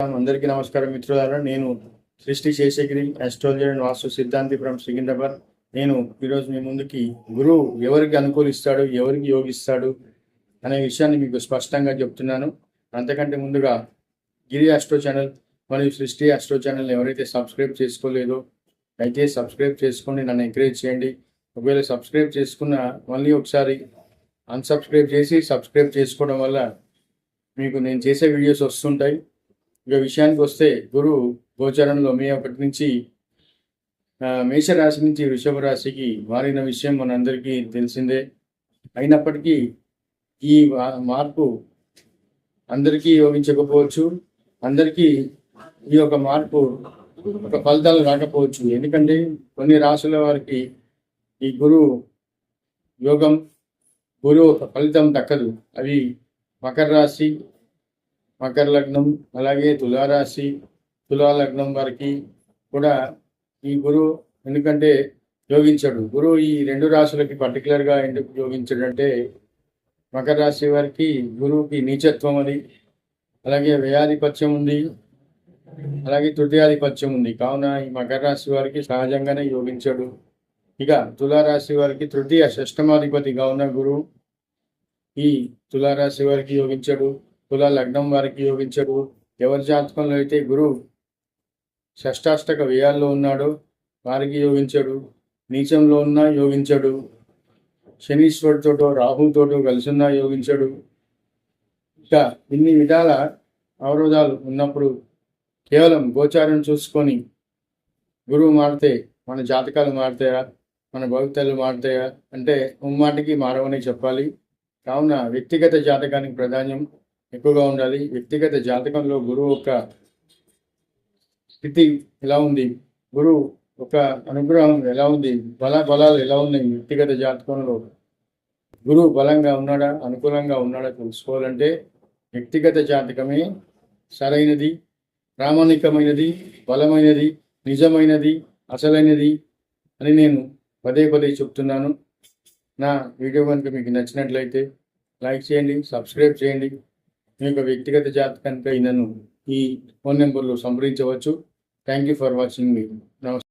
అందరికీ నమస్కారం మిత్రులారా. నేను సృష్టి శేషగిరి అస్ట్రాలజర్ అండ్ వాస్తు సిద్ధాంతి ఫ్రమ్ సికింద్రాబాద్ నేను ఈరోజు మీ ముందుకి గురువు ఎవరికి అనుకూలిస్తాడు ఎవరికి యోగిస్తాడు అనే విషయాన్ని మీకు స్పష్టంగా చెప్తున్నాను. అంతకంటే ముందుగా గిరి ఆస్ట్రో ఛానల్ మరియు సృష్టి ఆస్ట్రో ఛానల్ ఎవరైతే సబ్స్క్రైబ్ చేసుకోలేదో అయితే సబ్స్క్రైబ్ చేసుకోండి నన్ను ఎంకరేజ్ చేయండి. ఒకవేళ సబ్స్క్రైబ్ చేసుకున్న మళ్ళీ ఒకసారి అన్సబ్స్క్రైబ్ చేసి సబ్స్క్రైబ్ చేసుకోవడం వల్ల మీకు నేను చేసే వీడియోస్ వస్తుంటాయి. ఇక విషయానికి వస్తే గురువు గోచరంలో మే ఒకటి నుంచి మేషరాశి నుంచి వృషభ రాశికి మారిన విషయం మనందరికీ తెలిసిందే. అయినప్పటికీ ఈ మార్పు అందరికీ యోగించకపోవచ్చు. అందరికీ ఈ యొక్క మార్పు ఒక ఫలితాలు రాకపోవచ్చు. ఎందుకంటే కొన్ని రాశుల వారికి ఈ గురువు యోగం గురువు ఒక ఫలితం దక్కదు. అవి మకర రాశి మకర లగ్నం అలాగే తులారాశి తులాలగ్నం వారికి కూడా ఈ గురువు ఎందుకంటే యోగించడు. గురువు ఈ రెండు రాశులకి పర్టికులర్గా ఎందుకు యోగించడంటే మకర రాశి వారికి గురువుకి నీచత్వం అది అలాగే వ్యయాధిపత్యం ఉంది అలాగే తృతీయాధిపత్యం ఉంది. కావున ఈ మకర రాశి వారికి సహజంగానే యోగించడు. ఇక తులారాశి వారికి తృతీయ షష్టమాధిపతిగా ఉన్న గురువు ఈ తులారాశి వారికి యోగించడు. కుల లగ్నం వారికి యోగించడు. ఎవరి జాతకంలో అయితే గురువు షష్టాష్టక వ్యయాల్లో ఉన్నాడో వారికి యోగించడు. నీచంలో ఉన్నా యోగించడు. శనీశ్వరుడితోటో రాహుతోటో కలిసి ఉన్నా యోగించడు. ఇంకా ఇన్ని విధాల అవరోధాలు ఉన్నప్పుడు కేవలం గోచారం చూసుకొని గురువు మారితే మన జాతకాలు మారుతాయా? మన భవితలు మారుతాయా? అంటే ఉమ్మాటికి మారవని చెప్పాలి. కావున వ్యక్తిగత జాతకానికి ప్రాధాన్యం ఎక్కువగా ఉండాలి. వ్యక్తిగత జాతకంలో గురువు యొక్క స్థితి ఎలా ఉంది? గురువు ఒక అనుగ్రహం ఎలా ఉంది? బల బలాలు ఎలా ఉన్నాయి? వ్యక్తిగత జాతకంలో గురువు బలంగా ఉన్నాడా? అనుకూలంగా ఉన్నాడా? తెలుసుకోవాలంటే వ్యక్తిగత జాతకమే సరైనది ప్రామాణికమైనది బలమైనది నిజమైనది అసలైనది అని నేను పదే పదే చెప్తున్నాను. నా వీడియో కనుక మీకు నచ్చినట్లయితే లైక్ చేయండి సబ్స్క్రైబ్ చేయండి. మీ యొక్క వ్యక్తిగత జాతకంపై నన్ను ఈ ఫోన్ నెంబర్లో సంప్రదించవచ్చు. థ్యాంక్ యూ ఫర్ వాచింగ్ మీ నమస్తే